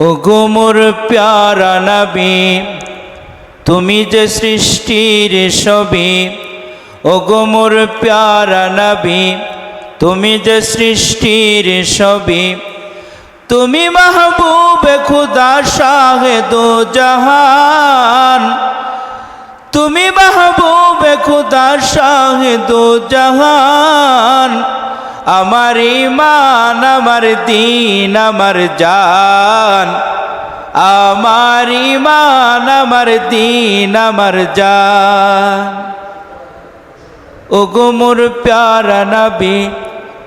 ওগো মোর প্যারা নবী, তুমি যে সৃষ্টির ছবি, ওগো মোর প্যারা নবী, তুমি যে সৃষ্টির ছবি, তুমি মাহবুব খুদা শাহে দো জাহান, তুমি মাহবুব খুদা শাহে দো জাহান আমার ইমান আমার দিন, আমার জান। আমার ইমান আমার দিন, আমার জান। ওগো মোর প্যারা নবী,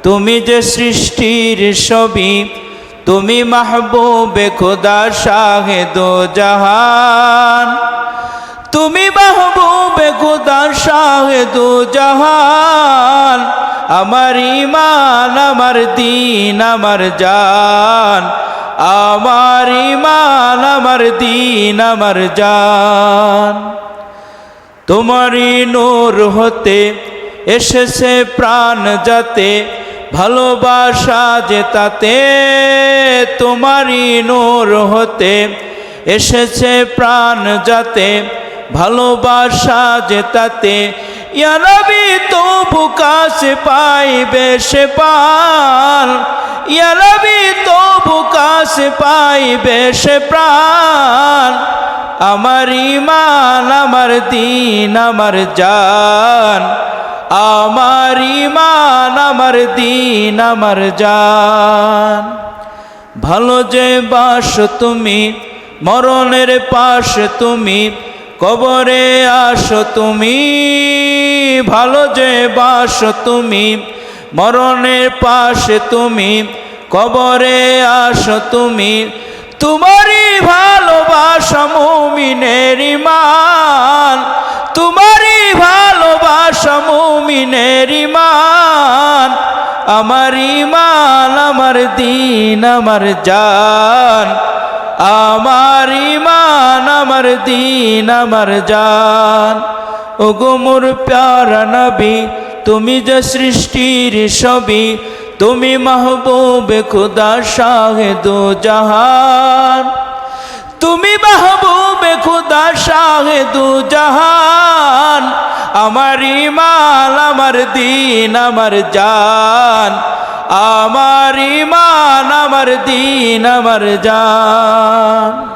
তুমি যে সৃষ্টির ছবি, তুমি মাহবুবে খুদা শাহে দো জাহান। তুমি মাহবুবে খুদা শাহে দো জাহান। আমার ইমান আমার দিন, আমার জান। আমার ইমান আমার দিন, আমার জান। তোমারই নূর হতে এসেছে প্রাণ যাতে, ভালোবাসা যে তাতে, তোমারই নূর হতে এসেছে প্রাণ যাতে, ভালোবাসা যে তাতে ইয়ানবি তো বুকাশে পাইবে সে পান ইয়ানবি তো বুকাশে পাইবে সে প্রাণ। আমার ইমান আমার দিন, আমার জান। আমার ইমান আমার দিন, আমার জান। ভালো যে বাস তুমি, মরণের পাশ তুমি, কবরে আসো তুমি। ভালো যে বাস তুমি, মরণের পাশে তুমি, কবরে আসো তুমি, তোমারই ভালোবাসা মুমিনের ইমান তোমারই ভালোবাসা মুমিনের ইমান আমার ইমান আমার দিন, আমার জান, আমার ইমান আমার দিন, আমার জান। ও গোমর প্যারা নবী, তুমি যে সৃষ্টির ছবি, তুমি মাহবুবে খুদা শাহে দো জাহান তুমি মাহবুবে খুদা শাহে দু জাহান আমার ইমান আমার দিন, আমার জান। আমার ইমান আমার দিন, আমার জান।